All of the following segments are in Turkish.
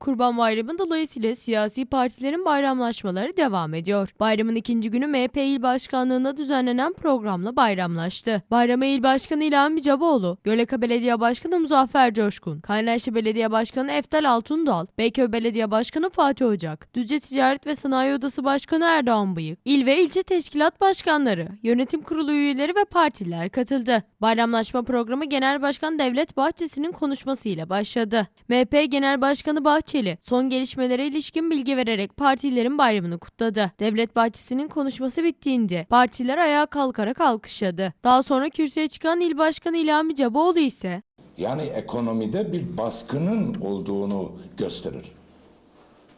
Kurban Bayramı dolayısıyla siyasi partilerin bayramlaşmaları devam ediyor. Bayramın ikinci günü MHP İl Başkanlığı'nda düzenlenen programla bayramlaştı. Bayrama İl Başkanı İlhami Caboğlu, Göleka Belediye Başkanı Muzaffer Coşkun, Kaynaşlı Belediye Başkanı Eftal Altundal, Beyköy Belediye Başkanı Fatih Ocak, Düzce Ticaret ve Sanayi Odası Başkanı Erdoğan Bıyık, il ve ilçe teşkilat başkanları, yönetim kurulu üyeleri ve partiler katıldı. Bayramlaşma programı Genel Başkan Devlet Bahçesi'nin konuşmasıyla başladı. MHP Genel Başkanı Bahçeli son gelişmelere ilişkin bilgi vererek partilerin bayramını kutladı. Devlet Bahçesi'nin konuşması bittiğinde partiler ayağa kalkarak alkışladı. Daha sonra kürsüye çıkan İl Başkanı İlhami Caboğlu ise Yani ekonomide bir baskının olduğunu gösterir.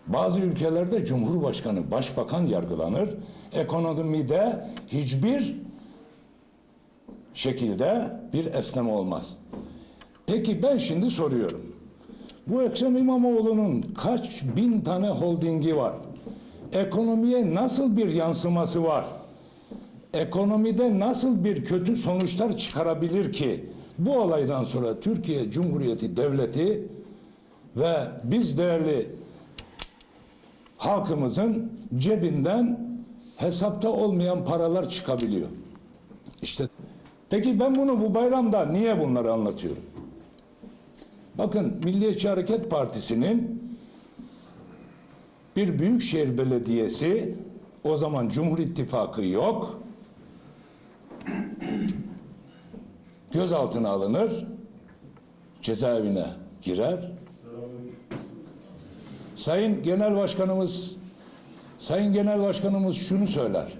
Bazı ülkelerde cumhurbaşkanı, başbakan yargılanır. Ekonomide hiçbir şekilde bir esneme olmaz. Peki ben şimdi soruyorum. Bu Ekrem İmamoğlu'nun kaç bin tane holdingi var? Ekonomiye nasıl bir yansıması var? Ekonomide nasıl bir kötü sonuçlar çıkarabilir ki? Bu olaydan sonra Türkiye Cumhuriyeti Devleti ve biz değerli halkımızın cebinden hesapta olmayan paralar çıkabiliyor. İşte peki ben bunu bu bayramda niye bunları anlatıyorum? Bakın Milliyetçi Hareket Partisi'nin bir büyükşehir belediyesi o zaman Cumhur İttifakı yok. Gözaltına alınır. Cezaevine girer. Sayın Genel Başkanımız Sayın Genel Başkanımız şunu söyler.